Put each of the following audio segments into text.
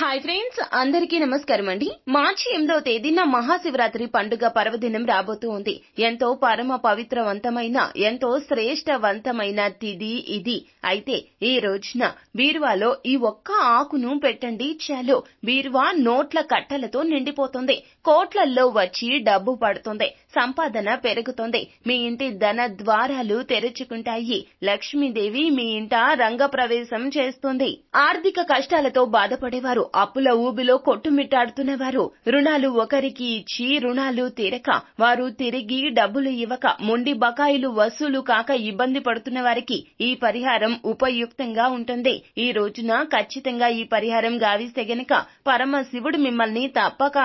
Hi friends అందరికీ నమస్కారం అండి. మార్చి ఎనిమిదవ తేదీన మహాశివరాత్రి పండుగ పర్వదినం రాబోతూ ఉంది. ఎంతో పరమ పవిత్రవంతమైన ఎంతో శ్రేష్టవంతమైన తిది ఇది. అయితే ఈ రోజున బీరువాలో ఈ ఒక్క ఆకును పెట్టండి. చాలు బీరువా నోట్ల కట్టలతో నిండిపోతుంది. కోట్లల్లో వచ్చి డబ్బు పడుతుంది సంపాదన పెరుగుతుంది. మీ ఇంటి ధన ద్వారాలు తెరుచుకుంటాయి. లక్ష్మీదేవి మీ ఇంట రంగప్రవేశం చేస్తుంది. ఆర్థిక కష్టాలతో బాధపడేవారు అప్పుల ఊబిలో కొట్టుమిట్టాడుతున్నవారు. రుణాలు ఒకరికి ఇచ్చి రుణాలు తీరక వారు తిరిగి డబ్బులు ఇవ్వక మొండి బకాయిలు వసూలు కాక ఇబ్బంది పడుతున్న వారికి ఈ పరిహారం ఉపయుక్తంగా ఉంటుంది. ఈ రోజున ఖచ్చితంగా ఈ పరిహారం గావిస్తే గనక పరమశివుడు మిమ్మల్ని తప్పక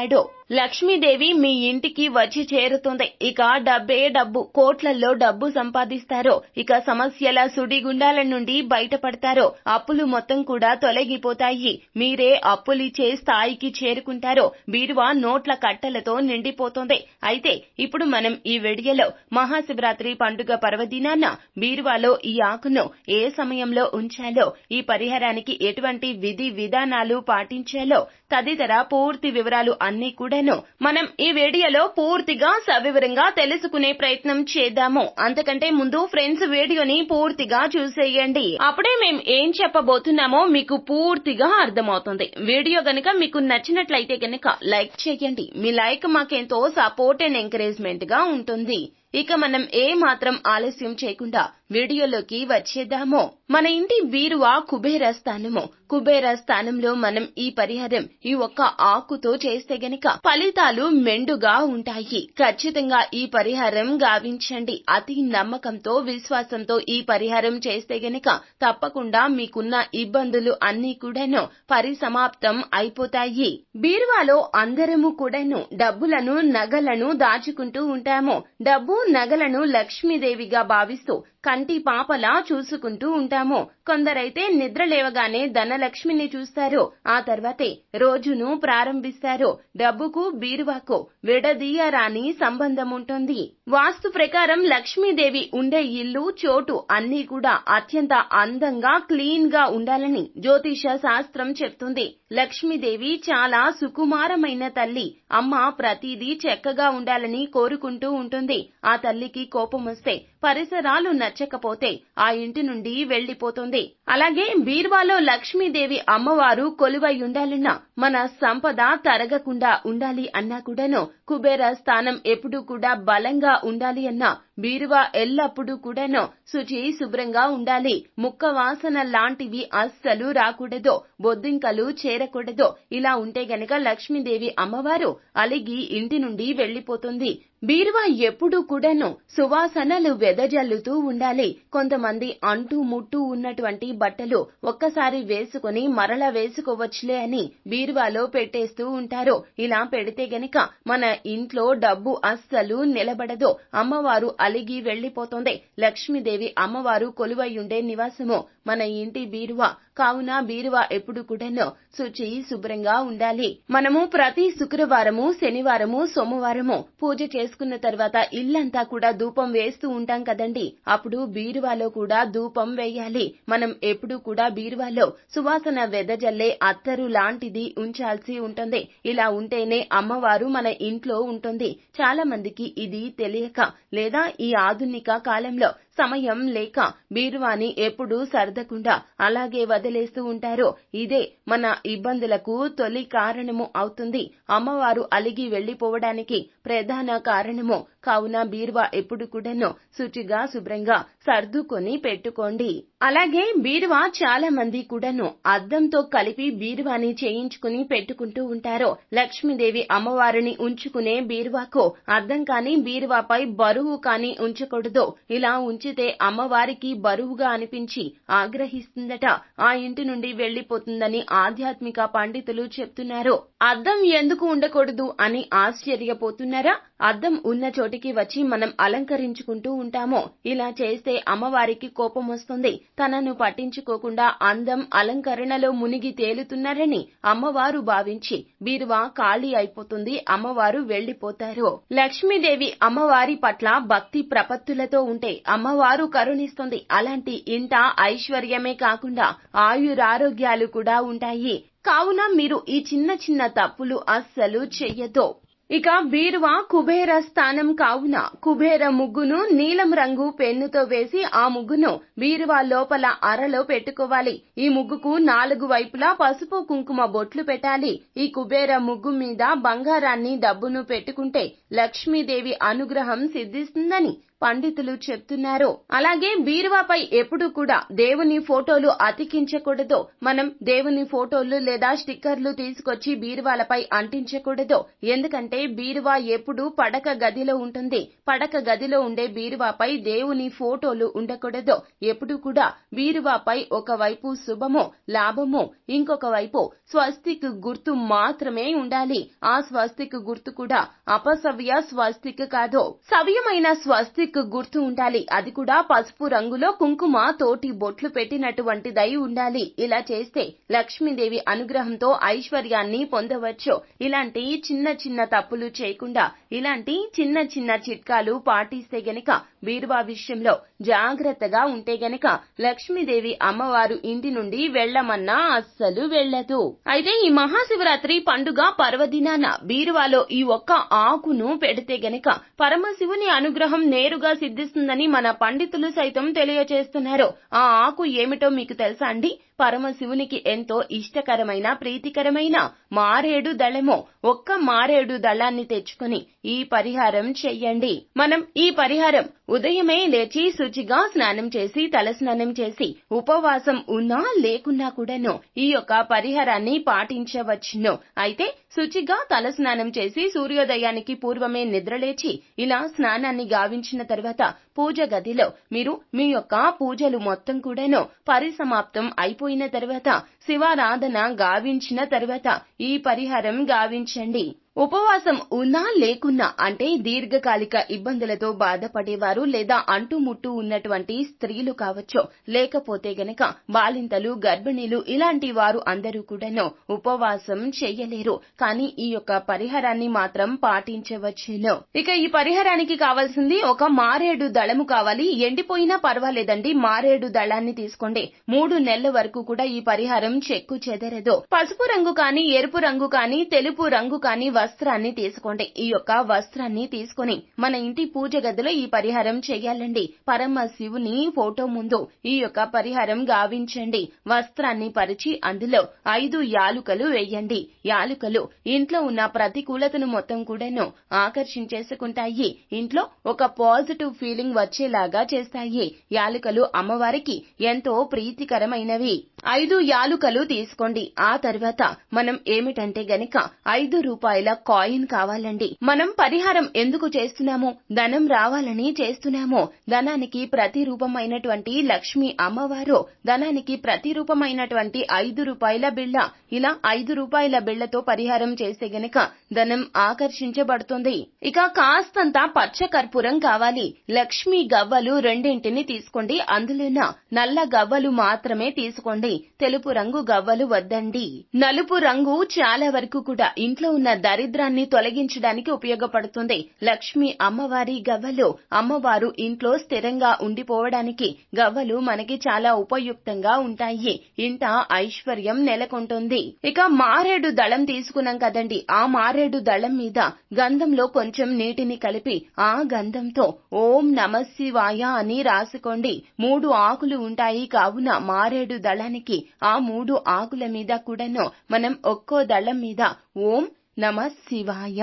Dido లక్ష్మీదేవి మీ ఇంటికి వచ్చి చేరుతుంది. ఇక డబ్బే డబ్బు. కోట్లల్లో డబ్బు సంపాదిస్తారో ఇక సమస్యల సుడిగుండాల నుండి బయటపడతారో అప్పులు మొత్తం కూడా తొలగిపోతాయి. మీరే అప్పులిచ్చే స్థాయికి చేరుకుంటారో బీరువా నోట్ల కట్టలతో నిండిపోతుంది. అయితే ఇప్పుడు మనం ఈ వీడియోలో మహాశివరాత్రి పండుగ పర్వదినాన బీరువాలో ఈ ఆకును ఏ సమయంలో ఉంచాలో ఈ పరిహారానికి ఎటువంటి విధి విధానాలు పాటించాలో తదితర పూర్తి వివరాలు అన్ని పడ్డాను మనం ఈ వీడియోలో పూర్తిగా సవివరంగా తెలుసుకునే ప్రయత్నం చేద్దాము. అంతకంటే ముందు ఫ్రెండ్స్ వీడియోని పూర్తిగా చూసేయండి. అప్పుడే మేం ఏం చెప్పబోతున్నామో మీకు పూర్తిగా అర్థమవుతుంది. వీడియో గనుక మీకు నచ్చినట్లయితే గనుక లైక్ చేయండి. మీ లైక్ మాకెంతో సపోర్ట్ అండ్ ఎంకరేజ్మెంట్గా ఉంటుంది. ఇక మనం ఏ మాత్రం ఆలస్యం చేయకుండా వీడియోలోకి వచ్చేద్దాము. మన ఇంటి బీరువా కుబేర స్థానము. కుబేర స్థానంలో మనం ఈ పరిహారం ఈ ఒక్క ఆకుతో చేస్తే గనక ఫలితాలు మెండుగా ఉంటాయి. ఖచ్చితంగా ఈ పరిహారం గావించండి. అతి నమ్మకంతో విశ్వాసంతో ఈ పరిహారం చేస్తే గనక తప్పకుండా మీకున్న ఇబ్బందులు అన్ని కూడాను పరిసమాప్తం అయిపోతాయి. బీరువాలో అందరము కూడాను డబ్బులను నగలను దాచుకుంటూ ఉంటాము. డబ్బు నగలను లక్ష్మీదేవిగా భావిస్తూ కంటి పాపలా చూసుకుంటూ ఉంటాము. కొందరైతే నిద్ర లేవగానే ధనలక్ష్మిని చూస్తారు. ఆ తర్వాతే రోజును ప్రారంభిస్తారు. డబ్బుకు బీరువాకు విడదీయరాని సంబంధం ఉంటుంది వాస్తు ప్రకారం లక్ష్మీదేవి ఉండే ఇల్లు చోటు అన్నీ కూడా అత్యంత అందంగా క్లీన్గా ఉండాలని జ్యోతిష శాస్త్రం చెప్తుంది. లక్ష్మీదేవి చాలా సుకుమారమైన తల్లి. అమ్మ ప్రతిదీ చక్కగా ఉండాలని కోరుకుంటూ ఉంటుంది. ఆ తల్లికి కోపం వస్తే పరిసరాలు నచ్చకపోతే ఆ ఇంటి నుండి వెళ్ళిపోతుంది అలాగే బీర్వాలో లక్ష్మీదేవి అమ్మవారు కొలువై ఉండాలన్నా మన సంపద తరగకుండా ఉండాలి అన్నా కూడాను కుబేర స్థానం ఎప్పుడూ కూడా బలంగా ఉండాలి అన్నా బీరువా ఎల్లప్పుడూ కూడాను శుచి శుభ్రంగా ఉండాలి. ముక్క వాసన లాంటివి అస్సలు రాకూడదు. బొద్దింకలు చేరకూడదు. ఇలా ఉంటే గనక లక్ష్మీదేవి అమ్మవారు అలిగి ఇంటి నుండి వెళ్ళిపోతుంది బీరువా ఎప్పుడూ కూడాను సువాసనలు వెదజల్లుతూ ఉండాలి. కొంతమంది అంటూ ముట్టూ ఉన్నటువంటి బట్టలు ఒక్కసారి వేసుకుని మరల వేసుకోవచ్చులే అని బీరువాలో పెట్టేస్తూ ఉంటారు. ఇలా పెడితే గనక మన ఇంట్లో డబ్బు అస్సలు నిలబడదు. అమ్మవారు అలిగి వెళ్ళిపోతోంది లక్ష్మీదేవి అమ్మవారు కొలువై ఉండే నివాసము మన ఇంటి బీరువా కావున బీరువా ఎప్పుడు కూడాను శుచి శుభ్రంగా ఉండాలి. మనము ప్రతి శుక్రవారము శనివారము సోమవారము పూజ చేసుకున్న తర్వాత ఇల్లంతా కూడా ధూపం వేస్తూ ఉంటాం కదండి. అప్పుడు బీరువాలో కూడా ధూపం వేయాలి. మనం ఎప్పుడు కూడా బీరువాలో సువాసన వెదజల్లే అత్తరు లాంటిది ఉంచాల్సి ఉంటుంది. ఇలా ఉంటేనే అమ్మవారు మన ఇంట్లో ఉంటుంది. చాలా మందికి ఇది తెలియక లేదా ఈ ఆధునిక కాలంలో సమయం లేక బీరువాని ఎప్పుడూ సర్దకుండా అలాగే వదిలేస్తూ ఉంటారో ఇదే మన ఇబ్బందులకు తొలి కారణము అవుతుంది. అమ్మవారు అలిగి వెళ్ళిపోవడానికి ప్రధాన కారణము కావున బీరువా ఎప్పుడు కూడాను శుచిగా శుభ్రంగా సర్దుకొని పెట్టుకోండి. అలాగే బీరువా చాలా మంది కూడాను అద్దంతో కలిపి బీరువాని చేయించుకుని పెట్టుకుంటూ ఉంటారు. లక్ష్మీదేవి అమ్మవారిని ఉంచుకునే బీరువాకు అద్దం కాని బీరువాపై బరువు కాని ఉంచకూడదు. ఇలా ఉంచితే అమ్మవారికి బరువుగా అనిపించి ఆగ్రహిస్తుందట. ఆ ఇంటి నుండి వెళ్ళిపోతుందని ఆధ్యాత్మిక పండితులు చెప్తున్నారు. అద్దం ఎందుకు ఉండకూడదు అని ఆశ్చర్యపోతున్నారా? అద్దం ఉన్న చోట చోటికి వచ్చి మనం అలంకరించుకుంటూ ఉంటాము ఇలా చేస్తే అమ్మవారికి కోపం వస్తుంది. తనను పట్టించుకోకుండా అందం అలంకరణలో మునిగి తేలుతున్నారని అమ్మవారు భావించి బీరువా ఖాళీ అయిపోతుంది అమ్మవారు వెళ్ళిపోతారు లక్ష్మీదేవి అమ్మవారి పట్ల భక్తి ప్రపత్తులతో ఉంటే అమ్మవారు కరుణిస్తుంది. అలాంటి ఇంట ఐశ్వర్యమే కాకుండా ఆయురారోగ్యాలు కూడా ఉంటాయి. కావున మీరు ఈ చిన్న చిన్న తప్పులు అస్సలు చెయ్యొద్దు. ఇక బీరువా కుబేర స్థానం కావున కుబేర ముగ్గును నీలం రంగు పెన్నుతో వేసి ఆ ముగ్గును బీరువా లోపల అరలో పెట్టుకోవాలి. ఈ ముగ్గుకు నాలుగు వైపులా పసుపు కుంకుమ బొట్లు పెట్టాలి. ఈ కుబేర ముగ్గు మీద బంగారాన్ని డబ్బును పెట్టుకుంటే లక్ష్మీదేవి అనుగ్రహం సిద్ధిస్తుందని పండితులు చెప్తున్నారు. అలాగే బీరువాపై ఎప్పుడు కూడా దేవుని ఫోటోలు అతికించకూడదు. మనం దేవుని ఫోటోలు లేదా స్టిక్కర్లు తీసుకొచ్చి బీరువాలపై అంటించకూడదు. ఎందుకంటే బీరువా ఎప్పుడు పడక గదిలో ఉంటుంది. పడక గదిలో ఉండే బీరువాపై దేవుని ఫోటోలు ఉండకూడదు. ఎప్పుడు కూడా బీరువాపై ఒకవైపు శుభము లాభము ఇంకొక వైపు స్వస్తిక్ గుర్తు మాత్రమే ఉండాలి. ఆ స్వస్తిక్ గుర్తు కూడా అపసవ్య స్వస్తిక్ కాదు. సవ్యమైన స్వస్తిక్ గుర్తు ఉండాలి. అది కూడా పసుపు రంగులో కుంకుమ తోటి బొట్లు పెట్టినటువంటిదై ఉండాలి. ఇలా చేస్తే లక్ష్మీదేవి అనుగ్రహంతో ఐశ్వర్యాన్ని పొందవచ్చు. ఇలాంటి చిన్న చిన్న తప్పులు చేయకుండా ఇలాంటి చిన్న చిన్న చిట్కాలు పాటిస్తే గనక బీరువా విషయంలో జాగ్రత్తగా ఉంటే గనక లక్ష్మీదేవి అమ్మవారు ఇంటి నుండి వెళ్ళమన్నా అస్సలు వెళ్ళదు అయితే ఈ మహాశివరాత్రి పండుగ పర్వదినాన బీరువాలో ఈ ఒక్క ఆకును పెడితే గనక పరమశివుని అనుగ్రహం నేరు నేరుగా సిద్ధిస్తుందని మన పండితులు సైతం తెలియచేస్తున్నారు. ఆ ఆకు ఏమిటో మీకు తెలుసా అండి? పరమశివునికి ఎంతో ఇష్టకరమైన ప్రీతికరమైన మారేడు దళము ఒక్క మారేడు దళాన్ని తెచ్చుకొని ఈ పరిహారం చెయ్యండి. మనం ఈ పరిహారం ఉదయమే లేచి శుచిగా స్నానం చేసి తలస్నానం చేసి ఉపవాసం ఉన్నా లేకున్నా కూడాను ఈ యొక్క పరిహారాన్ని పాటించవచ్చును. అయితే శుచిగా తలస్నానం చేసి సూర్యోదయానికి పూర్వమే నిద్రలేచి ఇలా స్నానాన్ని గావించిన తర్వాత పూజ గదిలో మీరు మీ యొక్క పూజలు మొత్తం కూడాను పరిసమాప్తం అయిపోయిన తర్వాత శివారాధన గావించిన తర్వాత ఈ పరిహారం గావించండి. ఉపవాసం ఉన్నా లేకున్నా అంటే దీర్ఘకాలిక ఇబ్బందులతో బాధపడేవారు లేదా అంటుముట్టు ఉన్నటువంటి స్త్రీలు కావచ్చు లేకపోతే గనక బాలింతలు గర్భిణీలు ఇలాంటి వారు అందరూ కూడాను ఉపవాసం చెయ్యలేరు కానీ ఈ యొక్క పరిహారాన్ని మాత్రం పాటించవచ్చును. ఇక ఈ పరిహారానికి కావాల్సింది ఒక మారేడు దళము కావాలి. ఎండిపోయినా పర్వాలేదండి. మారేడు దళాన్ని తీసుకోండి. మూడు నెలల వరకు కూడా ఈ పరిహారం చెక్కు చెదరదు. పసుపు రంగు కానీ ఎరుపు రంగు కానీ తెలుపు రంగు కానీ వస్త్రాన్ని తీసుకోండి. ఈ యొక్క వస్త్రాన్ని తీసుకొని మన ఇంటి పూజ గదిలో ఈ పరిహారం చేయాలండి. పరమ శివుని ఫోటో ముందు ఈ యొక్క పరిహారం గావించండి. వస్త్రాన్ని పరిచి అందులో ఐదు యాలుకలు వేయండి. యాలుకలు ఇంట్లో ఉన్న ప్రతికూలతను మొత్తం కూడాను ఆకర్షించేసుకుంటాయి. ఇంట్లో ఒక పాజిటివ్ ఫీలింగ్ వచ్చేలాగా చేస్తాయి. యాలుకలు అమ్మవారికి ఎంతో ప్రీతికరమైనవి. ఐదు యాలుకలు తీసుకోండి. ఆ తర్వాత మనం ఏమిటంటే గనక ఐదు రూపాయల కాయిన్ కావాలండి. మనం పరిహారం ఎందుకు చేస్తున్నాము? ధనం రావాలని చేస్తున్నాము. ధనానికి ప్రతిరూపమైనటువంటి లక్ష్మి అమ్మవారు ధనానికి ప్రతిరూపమైనటువంటి ఐదు రూపాయల బిళ్ళ. ఇలా ఐదు రూపాయల బిళ్ళతో పరిహారం చేస్తే గనక ధనం ఆకర్షించబడుతుంది. ఇక కాస్తంత పచ్చ కర్పూరం కావాలి. లక్ష్మి గవ్వలు రెండింటిని తీసుకోండి. అందులోన నల్ల గవ్వలు మాత్రమే తీసుకోండి. తెలుపు రంగు గవ్వలు వద్దండి. నలుపు రంగు చాలా వరకు కూడా ఇంట్లో ఉన్న దరిద్రాన్ని తొలగించడానికి ఉపయోగపడుతుంది. లక్ష్మి అమ్మవారి గవ్వలు. అమ్మవారు ఇంట్లో స్థిరంగా ఉండిపోవడానికి గవ్వలు మనకి చాలా ఉపయుక్తంగా ఉంటాయి. ఇంట ఐశ్వర్యం నెలకొంటుంది. ఇక మారేడు దళం తీసుకున్నాం కదండి. ఆ మారేడు దళం మీద గంధంలో కొంచెం నీటిని కలిపి ఆ గంధంతో ఓం నమ శివాయ అని రాసుకోండి. మూడు ఆకులు ఉంటాయి. కావున మారేడు దళానికి ఆ మూడు ఆకుల మీద కూడాను మనం ఒక్కో దళం మీద ఓం నమ శివాయ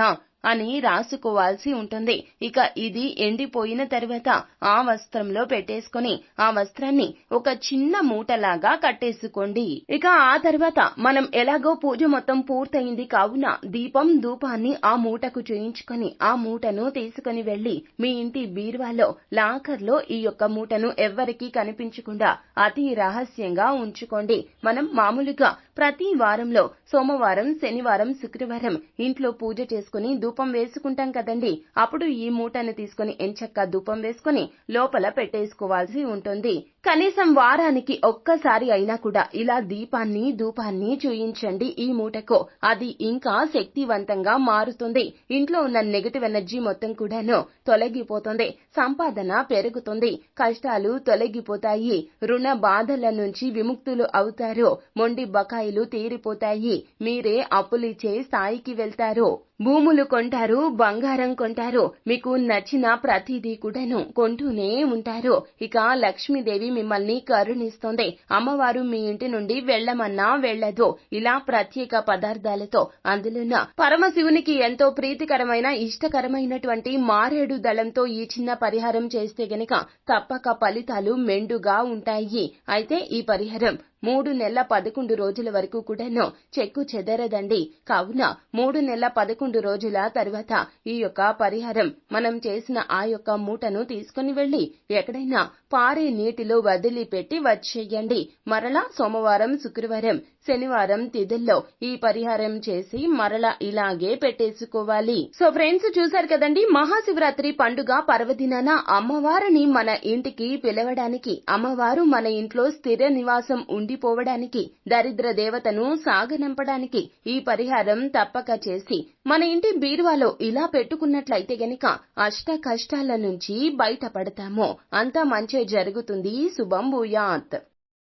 అని రాసుకోవాల్సి ఉంటుంది. ఇక ఇది ఎండిపోయిన తర్వాత ఆ వస్త్రంలో పెట్టేసుకొని ఆ వస్త్రాన్ని ఒక చిన్న మూటలాగా కట్టేసుకోండి. ఇక ఆ తర్వాత మనం ఎలాగో పూజ మొత్తం పూర్తయింది కావున దీపం ధూపాన్ని ఆ మూటకు చేయించుకొని ఆ మూటను తీసుకుని వెళ్ళి మీ ఇంటి బీరువాలో లాకర్లో ఈ యొక్క మూటను ఎవ్వరికీ కనిపించకుండా అతి రహస్యంగా ఉంచుకోండి. మనం మామూలుగా ప్రతి వారంలో సోమవారం శనివారం శుక్రవారం ఇంట్లో పూజ చేసుకుని ధూపం వేసుకుంటాం కదండి. అప్పుడు ఈ మూటను తీసుకుని ఎంచక్క ధూపం వేసుకుని లోపల పెట్టేసుకోవాల్సి ఉంటుంది. కనీసం వారానికి ఒక్కసారి అయినా కూడా ఇలా దీపాన్ని ధూపాన్ని చూయించండి. ఈ మూటకు అది ఇంకా శక్తివంతంగా మారుతుంది. ఇంట్లో ఉన్న నెగటివ్ ఎనర్జీ మొత్తం కూడాను తొలగిపోతుంది. సంపాదన పెరుగుతుంది. కష్టాలు తొలగిపోతాయి. రుణ బాధల నుంచి విముక్తులు అవుతారు. మొండి బకాయిలు తీరిపోతాయి. మీరే అప్పులిచ్చే స్థాయికి వెళ్తారు. భూములు కొంటారు బంగారం కొంటారు. మీకు నచ్చిన ప్రతిదీ కూడాను కొంటూనే ఉంటారు. ఇక లక్ష్మీదేవి మిమ్మల్ని కరుణిస్తుంది. అమ్మవారు మీ ఇంటి నుండి వెళ్ళమన్నా వెళ్ళదు. ఇలా ప్రత్యేక పదార్థాలతో అందులోన పరమశివునికి ఎంతో ప్రీతికరమైన ఇష్టకరమైనటువంటి మారేడు దళంతో ఈ చిన్న పరిహారం చేస్తే గనక తప్పక ఫలితాలు మెండుగా ఉంటాయి. అయితే ఈ పరిహారం మూడు నెలల పదకొండు రోజుల వరకు కూడాను చెక్కు చెదరదండి. కావున మూడు నెలల పదకొండు రోజుల తర్వాత ఈ యొక్క పరిహారం మనం చేసిన ఆ యొక్క మూటను తీసుకుని వెళ్ళి ఎక్కడైనా పారే నీటిలో వదిలిపెట్టి వచ్చేయండి. మరలా సోమవారం శుక్రవారం శనివారం తిథుల్లో ఈ పరిహారం చేసి మరలా ఇలాగే పెట్టేసుకోవాలి. సో ఫ్రెండ్స్ చూసారు కదండి మహాశివరాత్రి పండుగ పర్వదినాన అమ్మవారిని మన ఇంటికి పిలవడానికి అమ్మవారు మన ఇంట్లో స్థిర నివాసం ఉండిపోవడానికి దరిద్ర దేవతను సాగనంపడానికి ఈ పరిహారం తప్పక చేసి మన ఇంటి బీరువాలో ఇలా పెట్టుకున్నట్లయితే గనక అష్ట కష్టాల నుంచి బయటపడతాము. అంతా మంచి జరుగుతుంది. శుభం భూయాత్.